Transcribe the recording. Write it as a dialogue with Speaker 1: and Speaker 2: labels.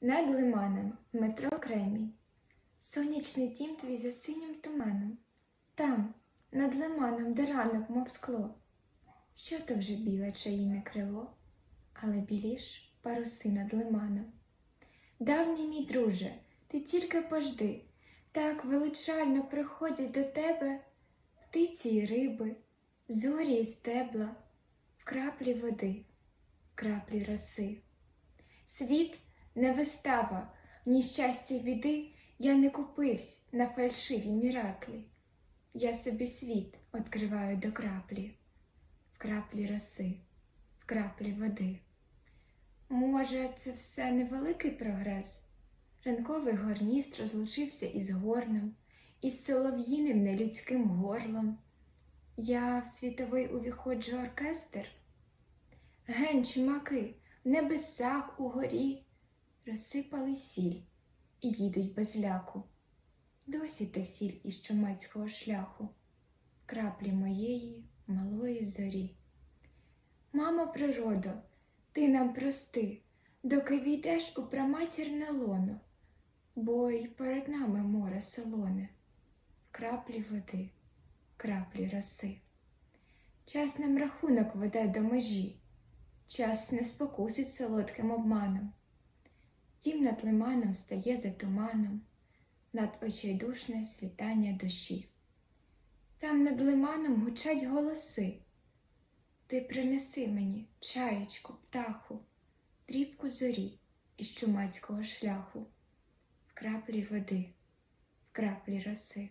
Speaker 1: Над лиманом Дмитро Кремінь. Сонячний дім твій за синім туманом. Там, над лиманом, де ранок, мов скло. Що то вже біле чаїне крило, але біліш паруси над лиманом. Давній мій друже, ти тільки пожди, так величально приходять до тебе птиці й риби, зорі й стебла, в краплі води, в краплі роси. Світ не вистава, ні щастя й біди я не купивсь на фальшиві міраклі. Я собі світ відкриваю до краплі, в краплі роси, в краплі води. Може, це все невеликий прогрес? Ранковий горніст розлучився із горном, із солов'їним нелюдським горлом. Я в світовий увіходжу оркестр. Ген, чумаки, в небесах угорі розсипали сіль і їдуть без ляку. Досі та сіль із чумацького шляху, краплі моєї малої зорі. Мамо, природо, ти нам прости, доки війдеш у праматірне лоно, бо й перед нами море солоне, в краплі води, краплі роси. Час нам рахунок веде до межі, час не спокусить солодким обманом. Дім над лиманом стає за туманом, над очайдушне світання душі. Там над лиманом гучать голоси. Ти принеси мені, чаєчку, птаху, дрібку зорі із чумацького шляху, в краплі води, в краплі роси.